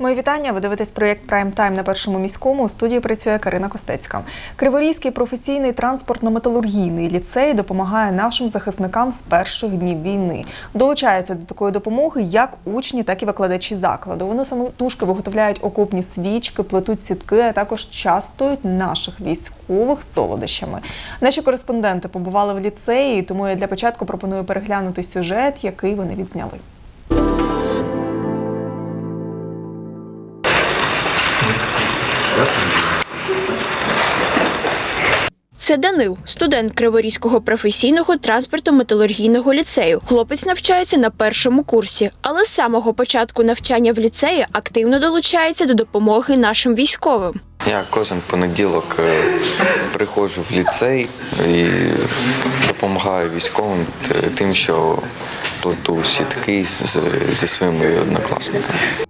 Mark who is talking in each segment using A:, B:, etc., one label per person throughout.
A: Мої вітання. Ви дивитесь проєкт Прайм Тайм на першому міському. У студії працює Карина Костецька. Криворізький професійний транспортно-металургійний ліцей допомагає нашим захисникам з перших днів війни. Долучаються до такої допомоги як учні, так і викладачі закладу. Вони самотужки виготовляють окопні свічки, плетуть сітки, а також частують наших військових солодощами. Наші кореспонденти побували в ліцеї, тому я для початку пропоную переглянути сюжет, який вони відзняли.
B: Це Данил, студент Криворізького професійного транспортно-металургійного ліцею. Хлопець навчається на першому курсі, але з самого початку навчання в ліцеї активно долучається до допомоги нашим військовим.
C: Я кожен понеділок е, приходжу в ліцей і допомагаю військовим тим, що плету сітки зі своїми однокласниками.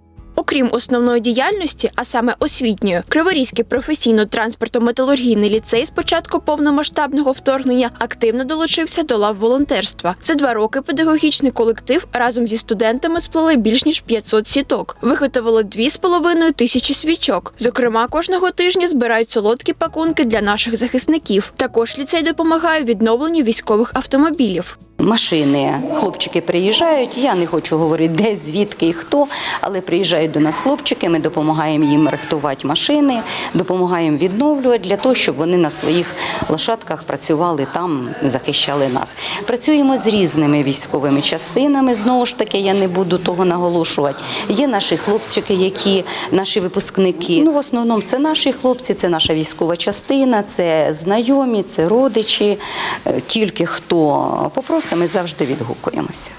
B: Окрім основної діяльності, а саме освітньої, Криворізький професійно-транспортно-металургійний ліцей з початку повномасштабного вторгнення активно долучився до лав волонтерства. За два роки педагогічний колектив разом зі студентами сплели більш ніж 500 сіток, виготовили 2,5 тисячі свічок. Зокрема, кожного тижня збирають солодкі пакунки для наших захисників. Також ліцей допомагає відновленню військових автомобілів.
D: Машини, хлопчики приїжджають. Я не хочу говорити, де, звідки і хто, але приїжджають до нас хлопчики. Ми допомагаємо їм рихтувати машини, допомагаємо відновлювати для того, щоб вони на своїх лошадках працювали там, захищали нас. Працюємо з різними військовими частинами. Знову ж таки, я не буду того наголошувати. Є наші хлопчики, які наші випускники. Ну, в основному це наші хлопці, це наша військова частина, це знайомі, це родичі. Е, Тільки хто попросить, ми завжди відгукуємося.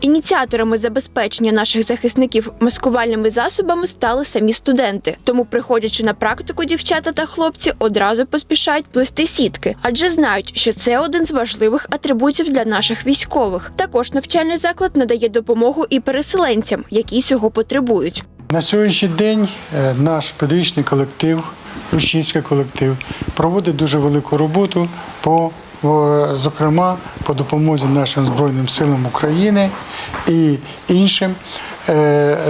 B: Ініціаторами забезпечення наших захисників маскувальними засобами стали самі студенти. Тому, приходячи на практику, дівчата та хлопці одразу поспішають плести сітки, адже знають, що це один з важливих атрибутів для наших військових. Також навчальний заклад надає допомогу і переселенцям, які цього потребують.
E: На сьогоднішній день е, наш педагогічний колектив, учнівський колектив проводить дуже велику роботу по зокрема по допомозі нашим Збройним силам України і іншим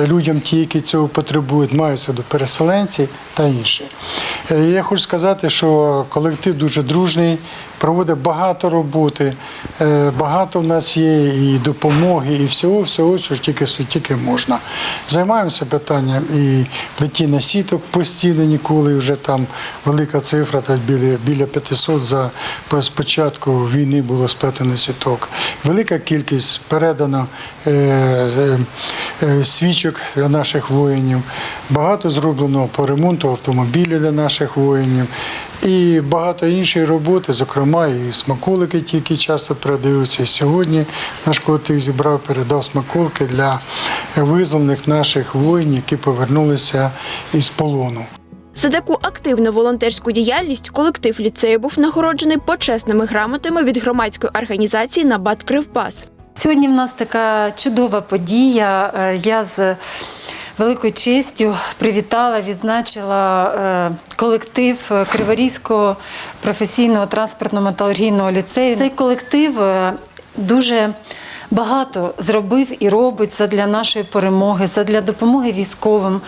E: людям, ті, які цього потребують, маються до переселенців та інші. Е, Я хочу сказати, що колектив дуже дружний, проводить багато роботи, е, багато в нас є і допомоги, і всього, всього, що тільки, що тільки можна. Займаємося питанням і плетіння сіток постійно ніколи вже там велика цифра, так біля, біля 500 за з початку війни було сплетено сіток. Велика кількість передано е, е, е, свічок для наших воїнів. Багато зроблено по ремонту автомобілів для наших воїнів. І багато іншої роботи, зокрема, і смаколики, які часто передаються. І сьогодні наш колектив зібрав, передав смаколики для визволених наших воїнів, які повернулися із полону.
B: За таку активну волонтерську діяльність колектив ліцею був нагороджений почесними грамотами від громадської організації Набат Кривбас.
F: Сьогодні в нас така чудова подія. Е, Я з великою честю привітала, відзначила е, колектив Криворізького професійного транспортно-металургійного ліцею. Цей колектив е, дуже багато зробив і робить задля нашої перемоги, задля допомоги військовим.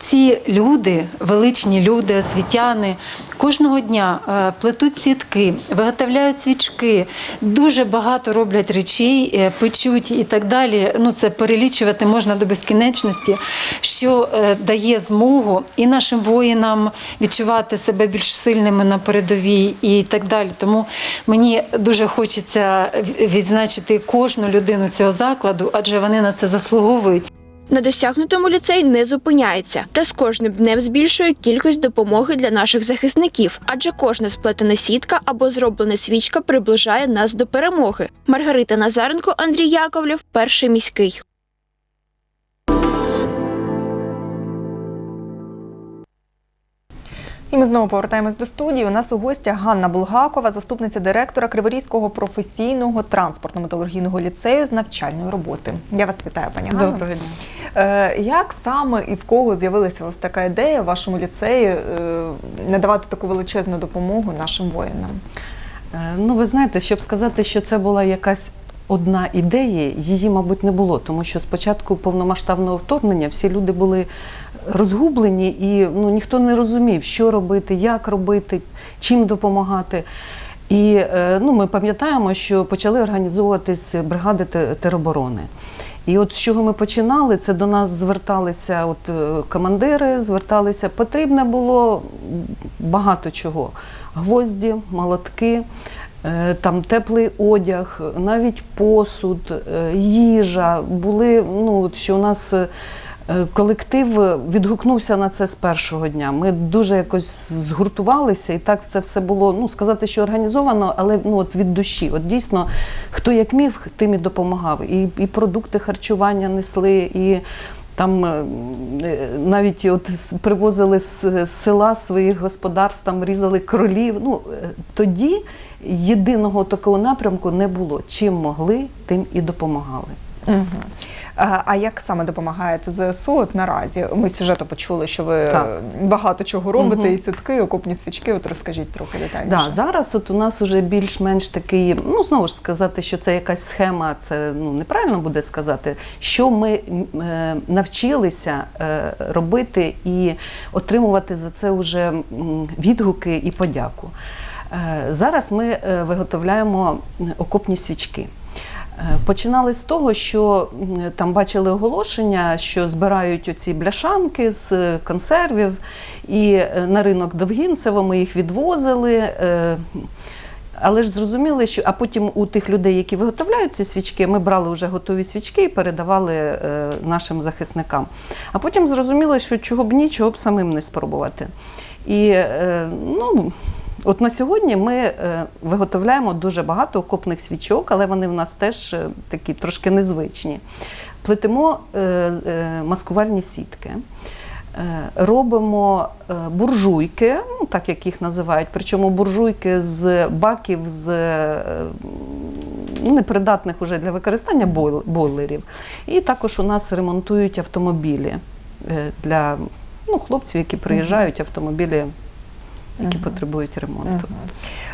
F: Ці люди, величні люди, освітяни, кожного дня е, плетуть сітки, виготовляють свічки, дуже багато роблять речей, е, печуть і так далі. Ну це перелічувати можна до безкінечності, що е, дає змогу і нашим воїнам відчувати себе більш сильними на передовій і так далі. Тому мені дуже хочеться відзначити кожну людину цього закладу, адже вони на це заслуговують.
B: На досягнутому ліцей не зупиняється та з кожним днем збільшує кількість допомоги для наших захисників, адже кожна сплетена сітка або зроблена свічка приближає нас до перемоги. Маргарита Назаренко, Андрій Яковлєв, перший міський.
A: І ми знову повертаємось до студії. У нас у гостях Ганна Булгакова, заступниця директора Криворізького професійного транспортно-металургійного ліцею з навчальної роботи. Я вас вітаю, пані Ганна.
G: Доброго дня.
A: Е, Як саме і в кого з'явилася ось така ідея в вашому ліцеї е, надавати таку величезну допомогу нашим воїнам?
G: Е, Ну, ви знаєте, щоб сказати, що це була якась одна ідея, її, мабуть, не було, тому що спочатку повномасштабного вторгнення всі люди були розгублені і ну, ніхто не розумів, що робити, як робити, чим допомагати. І е, ну, ми пам'ятаємо, що почали організовуватись бригади тероборони. І от з чого ми починали, це до нас зверталися от, е, командири, зверталися. Потрібно було багато чого: гвозді, молотки, там теплий одяг, навіть посуд, е, їжа. Були, ну, що у нас. е, Е, Колектив відгукнувся на це з першого дня. Ми дуже якось згуртувалися, і так це все було. Ну сказати, що організовано, але ну от від душі. От дійсно, хто як міг, тим і допомагав. І, і продукти харчування несли, і там е, е, навіть от привозили з, села своїх господарств, там різали кролів. Ну е, тоді єдиного такого напрямку не було. Чим могли, тим і допомагали.
A: Мгм. А, а як саме допомагаєте ЗСУ от наразі? Ми з сюжету почули, що ви
G: Так.
A: багато чого робите,
G: Мгм.
A: і сітки, окопні свічки. От розкажіть трохи детальніше.
G: Да, зараз от у нас уже більш-менш такий, ну знову ж сказати, що це якась схема, це ну неправильно буде сказати, що ми е, навчилися е, робити і отримувати за це вже відгуки і подяку. Е, зараз ми е, виготовляємо окопні свічки. Е, Починали з того, що там бачили оголошення, що збирають оці бляшанки з консервів, і е, на ринок Довгінцево ми їх відвозили. е, Але ж зрозуміли, що а потім у тих людей, які виготовляють ці свічки, ми брали вже готові свічки і передавали нашим захисникам. А потім зрозуміли, що чого б ні, чого б самим не спробувати. І ну, от на сьогодні ми е, виготовляємо дуже багато окопних свічок, але вони в нас теж е, такі трошки незвичні. Плетемо е, маскувальні сітки. Робимо буржуйки, ну так як їх називають, причому буржуйки з баків з непридатних уже для використання бойл- бойлерів. І також у нас ремонтують автомобілі для ну, хлопців, які приїжджають, автомобілі, які потребують ремонту.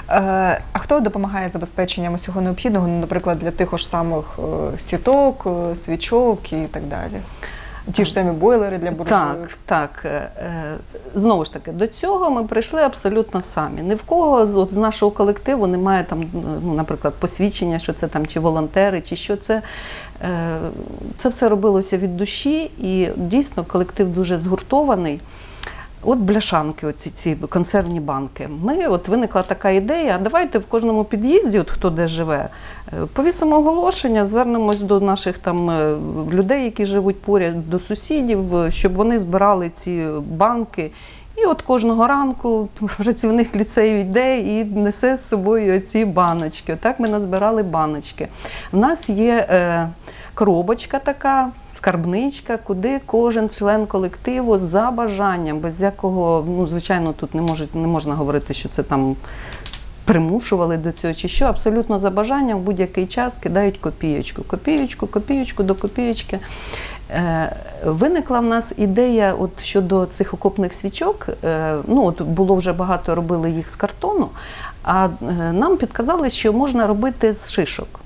A: Е, А хто допомагає забезпеченням усього необхідного, ну, наприклад, для тих ж самих е, сіток, е, свічок і так далі? Ті ж самі бойлери для буржуйок?
G: Так, так. Знову ж таки, до цього ми прийшли абсолютно самі. Ні в кого з, от, з нашого колективу немає там, ну, наприклад, посвідчення, що це там чи волонтери, чи що це. Це все робилося від душі, і дійсно колектив дуже згуртований. От бляшанки, оці ці консервні банки. Ми от виникла така ідея. Давайте в кожному під'їзді, от хто де живе, е, повісимо оголошення, звернемось до наших там е, людей, які живуть поряд, до сусідів, е, щоб вони збирали ці банки. І от кожного ранку працівник ліцею йде і несе з собою ці баночки. Так ми назбирали баночки. У нас є коробочка така, скарбничка, куди кожен член колективу за бажанням, без якого, ну, звичайно, тут не, може, не можна говорити, що це там примушували до цього, чи що, абсолютно за бажанням в будь-який час кидають копієчку. Копієчку, копієчку до копієчки. Е, Виникла в нас ідея от щодо цих окопних свічок. Е, Ну, от було вже багато робили їх з картону, а е, нам підказали, що можна робити з шишок.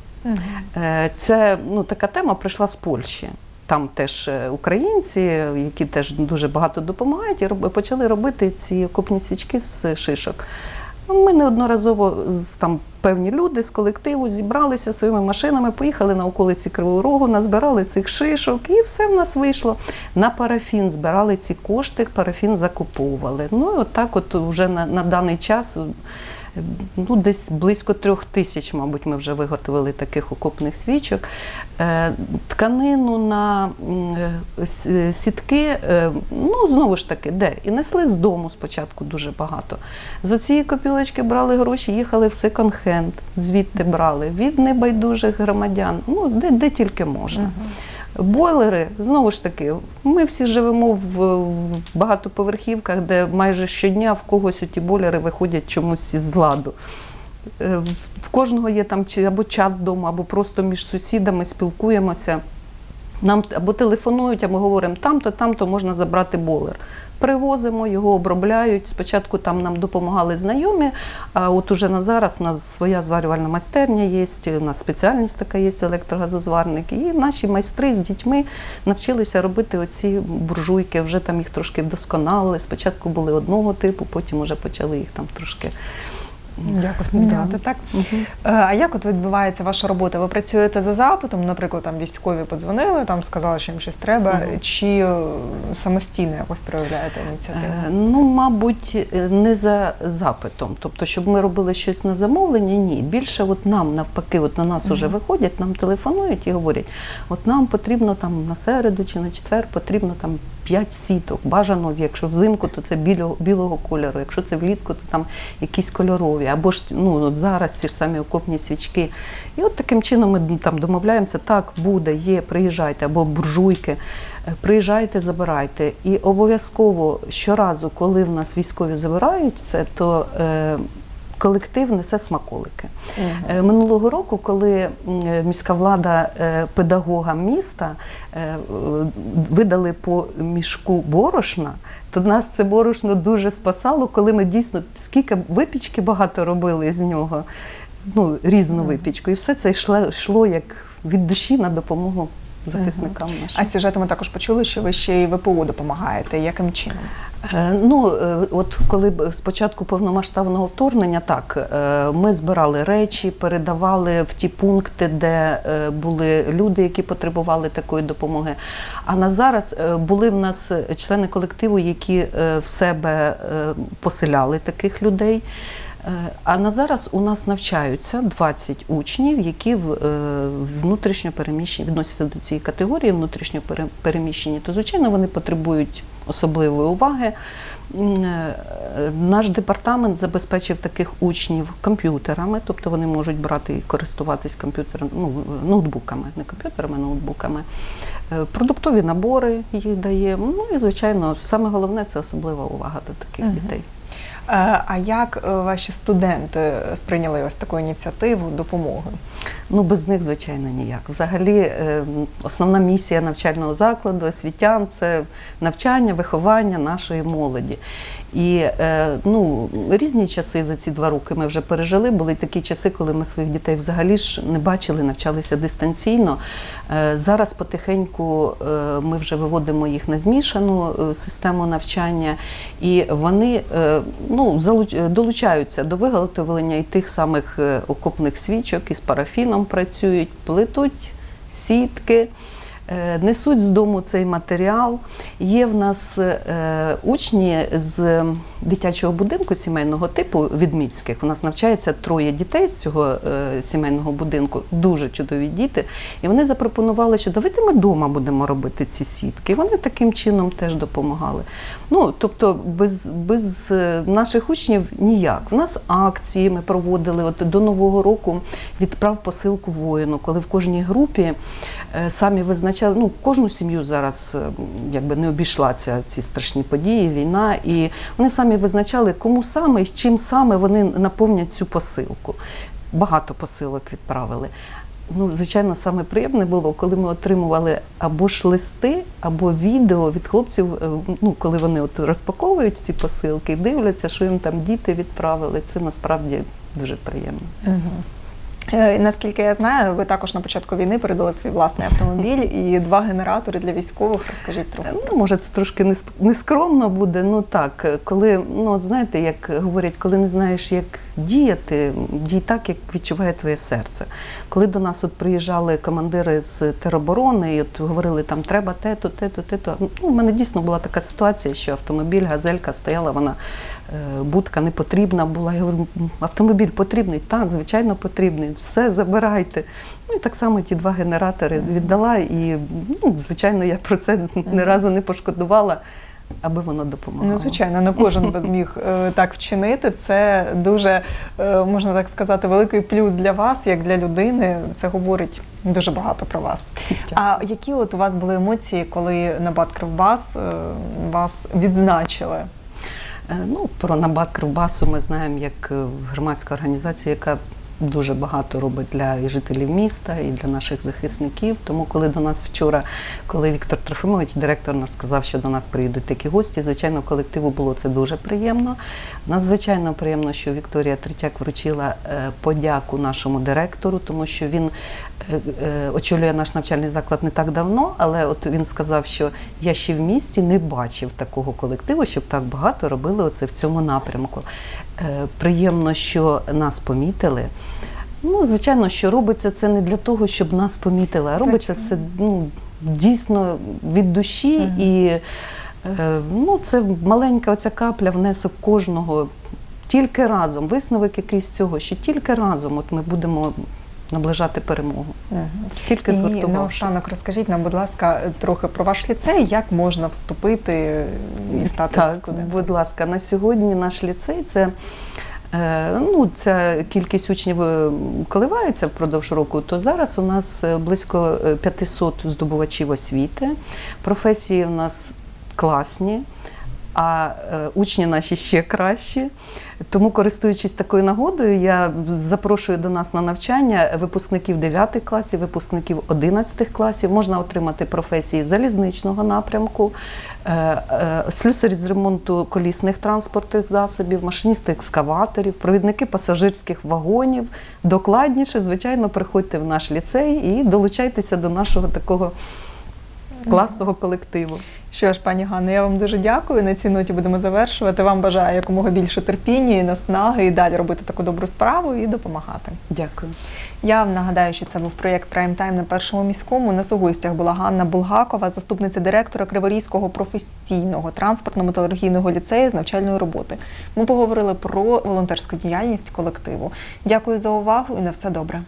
G: Це ну, така тема прийшла з Польщі. Там теж е, українці, які теж дуже багато допомагають, і почали робити ці окопні свічки з шишок. Ну, Ми неодноразово там певні люди з колективу зібралися своїми машинами, поїхали на околиці Кривого Рогу, назбирали цих шишок, і все в нас вийшло. На парафін збирали ці кошти, парафін закуповували. Ну і от от вже на, на даний час. Ну, десь близько трьох тисяч, мабуть, ми вже виготовили таких окопних свічок. Е, Тканину на е, е, сітки, ну, знову ж таки, де? І несли з дому спочатку дуже багато. З оцієї копілочки брали гроші, їхали в секонд-хенд, звідти брали, від небайдужих громадян, ну, де, де тільки можна. Бойлери, знову ж таки, ми всі живемо в багатоповерхівках, де майже щодня в когось ті бойлери виходять чомусь із ладу. Е, В кожного є там або чат вдома, або просто між сусідами спілкуємося. Нам або телефонують, або говоримо, там-то, там-то можна забрати болер. Привозимо його, обробляють. Спочатку там нам допомагали знайомі, а от уже на зараз у нас своя зварювальна майстерня є, у нас спеціальність така є, електрогазозварник. І наші майстри з дітьми навчилися робити оці буржуйки, вже там їх трошки вдосконалили. Спочатку були одного типу, потім вже почали їх там трошки.
A: Якось міняти, так? Е, А як от відбувається ваша робота? Ви працюєте за запитом, наприклад, там військові подзвонили, там сказали, що їм щось треба, чи е, самостійно якось проявляєте ініціативу?
G: Е, Ну, мабуть, не за запитом. Тобто, щоб ми робили щось на замовлення, ні. Більше от нам навпаки, от на нас вже виходять, нам телефонують і говорять, от нам потрібно там на середу чи на четвер потрібно там 5 сіток. Бажано, якщо взимку, то це білого, білого кольору, якщо це влітку, то там якісь кольорові. Або ж ну, от зараз ці ж самі окопні свічки. І от таким чином ми там домовляємося, так, буде, є, приїжджайте, або буржуйки. Е, Приїжджайте, забирайте. І обов'язково щоразу, коли в нас військові забирають це, то е, колектив несе смаколики. Е, Минулого року, коли міська влада е, педагогам міста е, видали по мішку борошна, то нас це борошно дуже спасало, коли ми дійсно скільки випічки багато робили з нього, ну, різну випічку. І все це йшло, йшло як від душі на допомогу захисникам нашим.
A: А сюжету ми також почули, що ви ще й ВПО допомагаєте. Яким чином?
G: Е, Ну, е, от коли з повномасштабного вторгнення, так е, ми збирали речі, передавали в ті пункти, де були люди, які потребували такої допомоги. А на зараз були в нас члени колективу, які в себе поселяли таких людей. Е, А на зараз у нас навчаються 20 учнів, які е, внутрішньо переміщені відносяться до цієї категорії внутрішньо переміщені, то звичайно вони потребують особливої уваги. Е, Наш департамент забезпечив таких учнів комп'ютерами, тобто вони можуть брати і користуватись комп'ютером, ну, ноутбуками, не комп'ютерами, ноутбуками. Продуктові набори їх дає. Ну і звичайно, саме головне це особлива увага до таких дітей.
A: Е, А як е, ваші студенти сприйняли ось таку ініціативу допомоги?
G: Ну, без них, звичайно, ніяк. Взагалі, е, основна місія навчального закладу освітян це навчання, виховання нашої молоді. І е, ну, різні часи за ці два роки ми вже пережили. Були такі часи, коли ми своїх дітей взагалі ж не бачили, навчалися дистанційно. Е, Зараз потихеньку е, ми вже виводимо їх на змішану систему навчання, і вони ну, долучаються до виготовлення і тих самих окопних свічок, із парафіном працюють, плетуть сітки. Е, Несуть з дому цей матеріал. Є в нас е, учні з дитячого будинку сімейного типу відміцьких. У нас навчається троє дітей з цього е, сімейного будинку, дуже чудові діти. І вони запропонували, що давайте ми вдома будемо робити ці сітки. Вони таким чином теж допомагали. Ну, тобто, без, без е, наших учнів ніяк. В нас акції ми проводили от до Нового року відправ посилку воїну, коли в кожній групі е, самі визначали, ну, кожну сім'ю зараз е, якби не обійшла ці страшні події, війна, і вони самі визначали, кому саме і чим саме вони наповнять цю посилку. Багато посилок відправили. Ну, звичайно, саме приємне було, коли ми отримували або ж листи, або відео від хлопців, е, ну, коли вони от розпаковують ці посилки дивляться, що їм там діти відправили. Це насправді дуже приємно.
A: Е, Наскільки я знаю, ви також на початку війни передали свій власний автомобіль і два генератори для військових. Розкажіть трохи.
G: Ну, може, це трошки неск- нескромно буде. Ну так, коли ну от знаєте, як говорять, коли не знаєш, як діяти, дій так, як відчуває твоє серце. Коли до нас от приїжджали командири з тероборони, і от говорили, там треба те-то, те-то, те-то. Ну, у мене дійсно була така ситуація, що автомобіль, газелька стояла, вона е, будка не потрібна була. Я говорю, автомобіль потрібний, так, звичайно, потрібний. Все забирайте. Ну і так само ті два генератори віддала, і ну, звичайно, я про це ні разу не пошкодувала, аби воно допомагало.
A: Ну, звичайно, не кожен би зміг е, так вчинити. Це дуже, е, можна так сказати, великий плюс для вас, як для людини. Це говорить дуже багато про вас. А які от у вас були емоції, коли на Бат Кривбас е, вас відзначили?
G: Е, Ну, про набат Кривбасу ми знаємо як е, громадська організація, яка дуже багато робить для і жителів міста, і для наших захисників. Тому, коли до нас вчора, коли Віктор Трофимович, директор наш сказав, що до нас приїдуть такі гості, звичайно, колективу було це дуже приємно. Надзвичайно приємно, що Вікторія Третяк вручила е, подяку нашому директору, тому що він очолює наш навчальний заклад не так давно, але от він сказав, що я ще в місті не бачив такого колективу, щоб так багато робили оце в цьому напрямку. Е, Приємно, що нас помітили. Ну, звичайно, що робиться це не для того, щоб нас помітили, а робиться це ну, дійсно від душі і е, ну, це маленька оця капля внесок кожного. Тільки разом, висновок якийсь з цього, що тільки разом от ми будемо наближати перемогу. Тільки
A: І наостанок розкажіть нам, будь ласка, трохи про ваш ліцей, як можна вступити і стати
G: Так,
A: студентом.
G: будь ласка, на сьогодні наш ліцей це. е, Ну, ця кількість учнів е, коливається впродовж року, то зараз у нас е, близько е, 500 здобувачів освіти. Професії у нас класні, а е, учні наші ще кращі. Тому, користуючись такою нагодою, я запрошую до нас на навчання випускників 9 класів, випускників 11 класів. Можна отримати професії залізничного напрямку, е, е, слюсарі з ремонту колісних транспортних засобів, машиністи екскаваторів, провідники пасажирських вагонів. Докладніше, звичайно, приходьте в наш ліцей і долучайтеся до нашого такого класного колективу.
A: Що ж, пані Ганно, я вам дуже дякую. На цій ноті будемо завершувати. Вам бажаю якомога більше терпіння і наснаги, і далі робити таку добру справу і допомагати.
G: Дякую.
A: Я вам нагадаю, що це був проєкт Прайм Тайм на першому міському. У нас у гостях була Ганна Булгакова, заступниця директора Криворізького професійного транспортно-металургійного ліцею з навчальної роботи. Ми поговорили про волонтерську діяльність колективу. Дякую за увагу і на все добре.